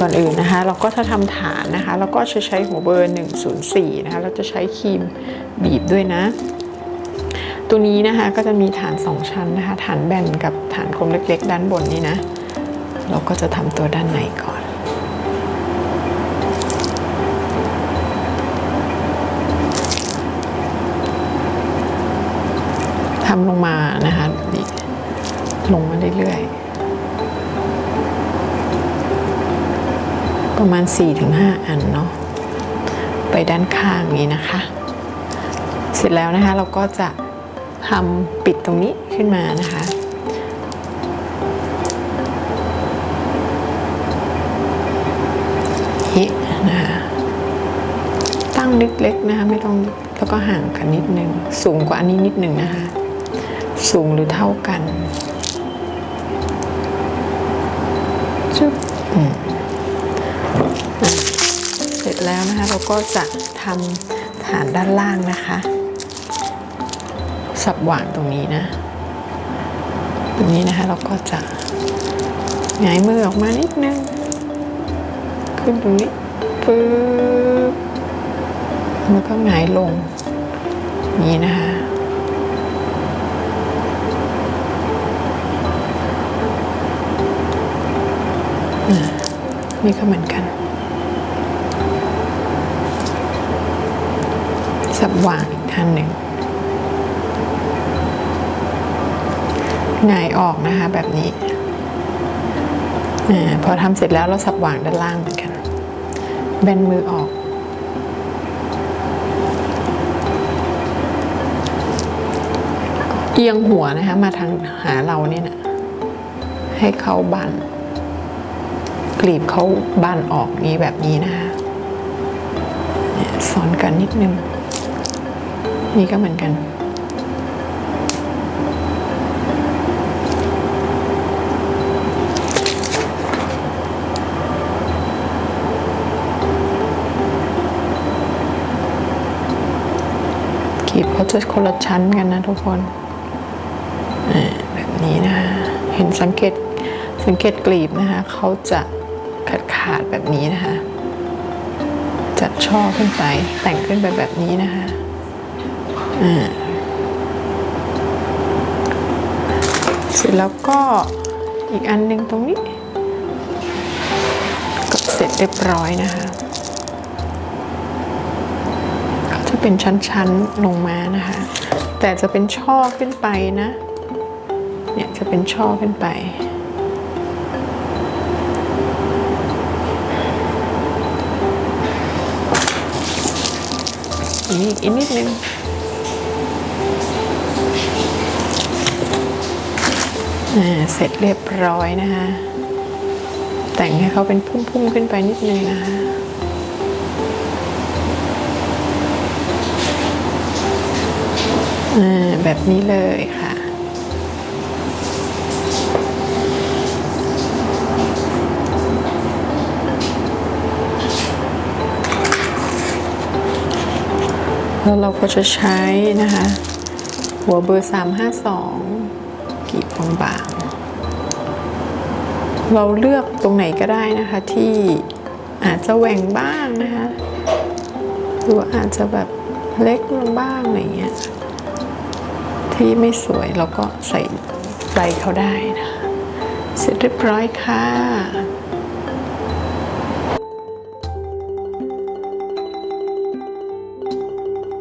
ก่อนอื่นนะคะ เราก็ถ้าทำฐานนะคะ เราก็จะใช้หัวเบอร์ 104 นะคะ เราจะใช้ครีมบีบด้วยนะ ตัวนี้นะคะก็จะมีฐาน 2 ชั้นนะคะ ฐานแบนกับฐานกลมเล็กๆ ด้านบนนี้นะ เราก็จะทำตัวด้านในก่อนทำลงมานะคะลงมาเรื่อยๆ ประมาณ 4-5 อันเนาะไปด้านข้างนี้นะคะ เสร็จแล้วนะคะเราก็จะทำปิดตรงนี้ขึ้นมานะคะนี่นะคะตั้งเล็กๆนะคะไม่ต้องแล้วก็ห่างกันนิดนึง สูงกว่าอันนี้นิดนึงนะคะ สูงหรือเท่ากันจุ๊บอืม แล้วนะคะ เราก็จะทำฐานด้านล่างนะคะ สับหว่างตรงนี้นะ ตรงนี้นะคะเราก็จะหงายมือออกมานิดนึง ขึ้นตรงนี้ปึ๊บแล้วก็หงายลงนี้นะคะนี่ก็เหมือนกัน สับวางอีกท่านหนึ่งหงายออกนะคะแบบนี้อพอทำเสร็จแล้วเราสับวางด้านล่างเหมือนกัน แบนมือออก เอียงหัวนะคะ มาทางหาเราเนี่ยนะให้เขาบันกลีบเขาบานออกนี้แบบนี้นะคะเนี่ยซ้อนกันนิดนึง นี่ก็เหมือนกัน กีบเขาจะคนละชั้นกันนะทุกคนแบบนี้นะคะ เห็นสังเกตสังเกตกลีบนะคะเขาจะขาดขาดแบบนี้นะคะ จัดช่อขึ้นไปแต่งขึ้นไปแบบนี้นะคะ เสร็จแล้วก็อีกอันหนึ่งตรงนี้ ก็เสร็จเรียบร้อยนะคะเขาจะเป็นชั้นๆลงมานะคะ แต่จะเป็นช่อขึ้นไปนะ เนี่ยจะเป็นช่อขึ้นไปอีกอีกนิดนึง เสร็จเรียบร้อยนะคะ แต่งให้เขาเป็นพุ่มๆขึ้นไปนิดนึงนะคะแบบนี้เลยค่ะ แล้วเราก็จะใช้นะคะ หัวเบอร์ 352 กีบบาง ๆ เราเลือกตรงไหนก็ได้นะคะที่อาจจะแหว่งบ้างนะคะหรืออาจจะแบบเล็กลงบ้างอะไรเงี้ยที่ไม่สวยเราก็ใส่ใบเขาได้นะเสร็จเรียบร้อยค่ะ